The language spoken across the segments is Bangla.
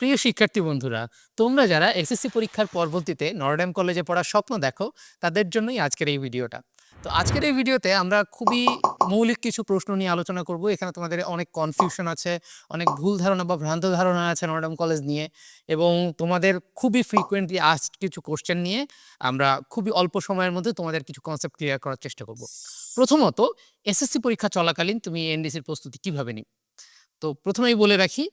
প্রিয় শিক্ষার্থী বন্ধুরা, তোমরা যারা এসএসসি পরীক্ষার পরবর্তীতে নরড্যাম কলেজে পড়ার স্বপ্ন দেখো, তাদের জন্যই আজকের এই ভিডিওটা। তো আজকের এই ভিডিওতে আমরা খুবই মৌলিক কিছু প্রশ্ন নিয়ে আলোচনা করব। এখানে তোমাদের অনেক কনফিউশন আছে, অনেক ভুল ধারণা বা ভ্রান্ত ধারণা আছে নরড্যাম কলেজ নিয়ে, এবং তোমাদের খুবই ফ্রিকোয়েন্টলি আস কিছু কোশ্চেন নিয়ে আমরা খুবই অল্প সময়ের মধ্যে তোমাদের কিছু কনসেপ্ট ক্লিয়ার করার চেষ্টা করব। প্রথমত এসএসসি পরীক্ষা চলাকালীন তুমি এনডিসির প্রস্তুতি কীভাবে নিবে? তো প্রথমেই বলে রাখি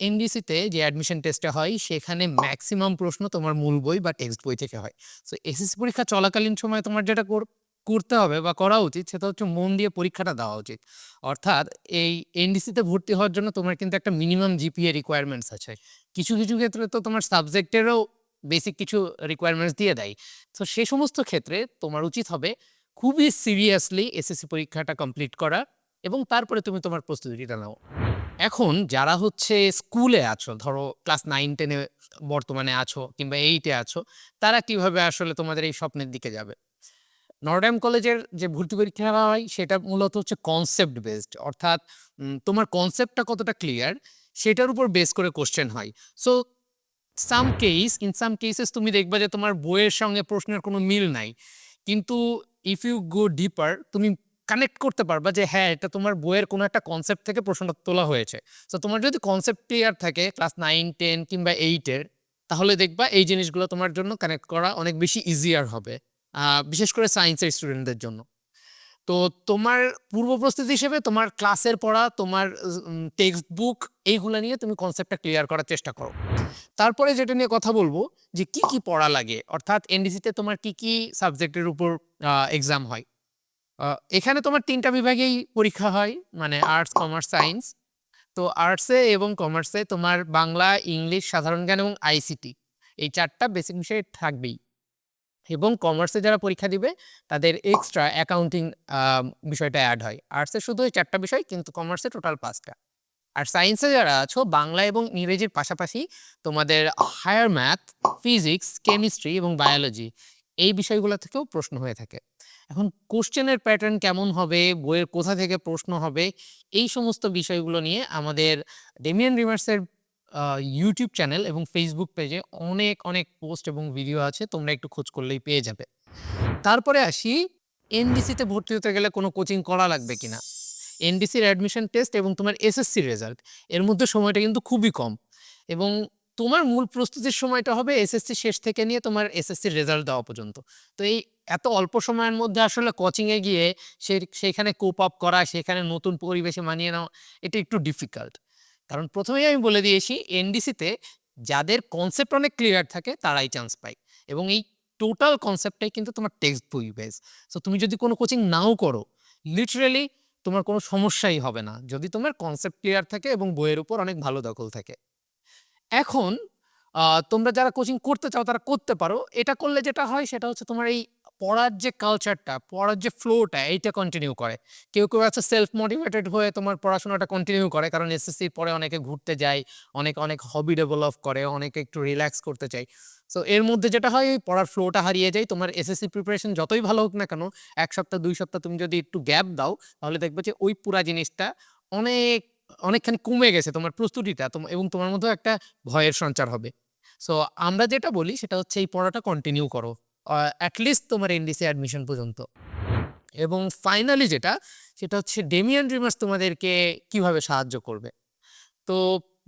এনডিসিতে যে অ্যাডমিশন টেস্টটা হয়, সেখানে ম্যাক্সিমাম প্রশ্ন তোমার মূল বই বা টেক্সট বই থেকে হয়। সো এসএসসি পরীক্ষা চলাকালীন সময় তোমার যেটা কর- করতে হবে বা করা উচিত, সেটা হচ্ছে মন দিয়ে পরীক্ষাটা দেওয়া উচিত। অর্থাৎ এই এনডিসিতে ভর্তি হওয়ার জন্য তোমার কিন্তু একটা মিনিমাম জিপিএ রিকোয়ারমেন্টস আছে। কিছু কিছু ক্ষেত্রে তো তোমার সাবজেক্টেরও বেসিক কিছু রিকোয়ারমেন্টস দিয়ে দেয়। তো সে সমস্ত ক্ষেত্রে তোমার উচিত হবে খুবই সিরিয়াসলি এসএসসি পরীক্ষাটা কমপ্লিট করা এবং তারপরে তুমি তোমার প্রস্তুতিটা নাও। এখন যারা হচ্ছে স্কুলে আছো, ধরো ক্লাস নাইন টেনে বর্তমানে আছো কিংবা এইটে আছো, তারা কীভাবে আসলে তোমাদের এই স্বপ্নের দিকে যাবে? নর্ডাম কলেজের যে ভর্তি পরীক্ষা হয়, সেটা মূলত হচ্ছে কনসেপ্ট বেসড অর্থাৎ তোমার কনসেপ্টটা কতটা ক্লিয়ার সেটার উপর বেস করে কোশ্চেন হয়। So some case in some cases তুমি দেখবে যে তোমার বইয়ের সঙ্গে প্রশ্নের কোনো মিল নাই। কিন্তু ইফ ইউ গো ডিপার তুমি কানেক্ট করতে পারবা যে হ্যাঁ এটা তোমার বইয়ের কোনো একটা কনসেপ্ট থেকে প্রশ্নটা তোলা হয়েছে। তো তোমার যদি কনসেপ্ট ক্লিয়ার থাকে ক্লাস নাইন টেন কিংবা এইটের তাহলে দেখবা এই জিনিসগুলো তোমার জন্য কানেক্ট করা অনেক বেশি ইজিয়ার হবে বিশেষ করে সায়েন্সের স্টুডেন্টদের জন্য। তো তোমার পূর্ব প্রস্তুতি হিসেবে তোমার ক্লাসের পড়া, তোমার টেক্সট বুক এইগুলো নিয়ে তুমি কনসেপ্টটা ক্লিয়ার করার চেষ্টা করো। তারপরে যেটা নিয়ে কথা বলব যে কি কি পড়া লাগে? অর্থাৎ এনডিসিতে তোমার কি কি সাবজেক্টের উপর এক্সাম হয়? এখানে তোমার তিনটা বিভাগেই পরীক্ষা হয় মানে আর্টস কমার্স সায়েন্স তো আর্টসে এবং কমার্সে তোমার বাংলা, ইংলিশ, সাধারণ জ্ঞান এবং আইসিটি এই চারটা বেসিক বিষয় থাকবেই। এবং কমার্সে যারা পরীক্ষা দিবে, তাদের এক্সট্রা অ্যাকাউন্টিং বিষয়টা অ্যাড হয়। আর্টসে শুধু এই চারটা বিষয়, কিন্তু কমার্সে টোটাল পাঁচটা। আর সায়েন্সে যারা আছো, বাংলা এবং ইংরেজির পাশাপাশি তোমাদের হায়ার ম্যাথ ফিজিক্স কেমিস্ট্রি এবং বায়োলজি এই বিষয়গুলো থেকেও প্রশ্ন হয়ে থাকে। এখন কোশ্চেনের প্যাটার্ন কেমন হবে? বইয়ের কোথা থেকে প্রশ্ন হবে? এই সমস্ত বিষয়গুলো নিয়ে আমাদের ডেমিয়ান রিমার্সের ইউটিউব চ্যানেল এবং ফেসবুক পেজে অনেক অনেক পোস্ট এবং ভিডিও আছে। তোমরা একটু খোঁজ করলেই পেয়ে যাবে। তারপরে আসি এনডিসিতে ভর্তি হতে গেলে কোনো কোচিং করা লাগবে কিনা? এনডিসির অ্যাডমিশন টেস্ট এবং তোমার এসএসসি রেজাল্ট এর মধ্যে সময়টা কিন্তু খুবই কম। এবং তোমার মূল প্রস্তুতির সময়টা হবে এসএসসি শেষ থেকে নিয়ে তোমার এসএসসির রেজাল্ট দেওয়া পর্যন্ত। তো এই এত অল্প সময়ের মধ্যে আসলে কোচিংয়ে গিয়ে সে, সেখানে কোপ আপ করা, সেখানে নতুন পরিবেশে মানিয়ে নেওয়া, এটা একটু ডিফিকাল্ট কারণ প্রথমেই আমি বলে দিয়েছি এনডিসিতে যাদের কনসেপ্ট অনেক ক্লিয়ার থাকে, তারাই চান্স পায়। এবং এই টোটাল কনসেপ্টটাই কিন্তু তোমার টেক্সট বই বেস সো তুমি যদি কোনো কোচিং নাও করো লিটারেলি তোমার কোনো সমস্যাই হবে না। যদি তোমার কনসেপ্ট ক্লিয়ার থাকে এবং বইয়ের উপর অনেক ভালো দখল থাকে। এখন তোমরা যারা কোচিং করতে চাও, তারা করতে পারো। এটা করলে যেটা হয়, সেটা হচ্ছে তোমার এই পড়ার যে কালচারটা পড়ার যে ফ্লোটা এইটা কন্টিনিউ করে। কেউ কেউ আছে সেলফ মোটিভেটেড হয়ে তোমার পড়াশোনাটা কন্টিনিউ করে, কারণ এসএসসির পরে অনেকে ঘুরতে যায়, অনেকে অনেক হবি ডেভেলপ করে, অনেকে একটু রিল্যাক্স করতে চায়। সো এর মধ্যে যেটা হয় ওই পড়ার ফ্লোটা হারিয়ে যায়। তোমার এসএসসি প্রিপারেশন যতই ভালো হোক না কেন, এক সপ্তাহ, দুই সপ্তাহ তুমি যদি একটু গ্যাপ দাও, তাহলে দেখবে যে ওই পুরা জিনিসটা অনেক, অনেকখানি কমে গেছে তোমার প্রস্তুতিটা এবং তোমার মধ্যে একটা ভয়ের সঞ্চার হবে। সো আমরা যেটা বলি, সেটা হচ্ছে এই পড়াটা কন্টিনিউ করো। অ্যাটলিস্ট তোমার এনডিসি অ্যাডমিশন পর্যন্ত। এবং ফাইনালি যেটা, সেটা হচ্ছে ডেমিয়ান ড্রিমার্স তোমাদেরকে কীভাবে সাহায্য করবে। তো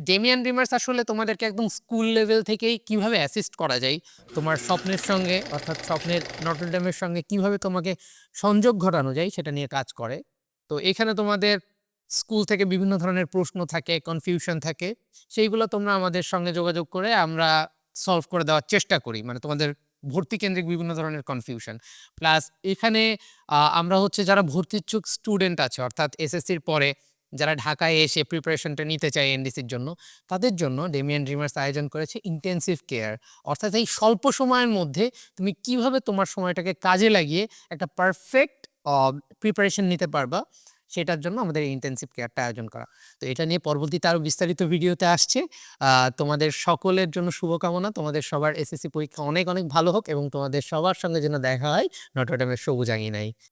ডেমিয়ান ড্রিমার্স আসলে তোমাদেরকে একদম স্কুল লেভেল থেকেই কীভাবে অ্যাসিস্ট করা যায়, তোমার স্বপ্নের সঙ্গে, অর্থাৎ স্বপ্নের নটরডেমের সঙ্গে কীভাবে তোমাকে সংযোগ ঘটানো যায়, সেটা নিয়ে কাজ করে। তো এখানে তোমাদের স্কুল থেকে বিভিন্ন ধরনের প্রশ্ন থাকে কনফিউশন থাকে, সেইগুলো তোমরা আমাদের সঙ্গে যোগাযোগ করে আমরা সলভ করে দেওয়ার চেষ্টা করি। মানে তোমাদের ভর্তি কেন্দ্রিক বিভিন্ন ধরনের কনফিউশন প্লাস এখানে আমরা হচ্ছে যারা ভর্তি ইচ্ছুক স্টুডেন্ট আছে, অর্থাৎ এসএসসির পরে, যারা ঢাকায় এসে প্রিপারেশনটা নিতে চায় এনডিসির জন্য, তাদের জন্য ডেমিয়ান ড্রিমার্স আয়োজন করেছে ইন্টেন্সিভ কেয়ার অর্থাৎ এই স্বল্প সময়ের মধ্যে তুমি কীভাবে তোমার সময়টাকে কাজে লাগিয়ে একটা পারফেক্ট প্রিপারেশন নিতে পারবা? সেটার জন্য আমাদের ইন্টেন্সিভ কেয়ারটা আয়োজন করা। তো এটা নিয়ে পরবর্তীতে আরও বিস্তারিত ভিডিওতে আসছে। তোমাদের সকলের জন্য শুভকামনা। তোমাদের সবার এসএসসি পরীক্ষা অনেক অনেক ভালো হোক এবং তোমাদের সবার সঙ্গে যেন দেখা হয়, নটরডেমের সবুজ আঙিনায়।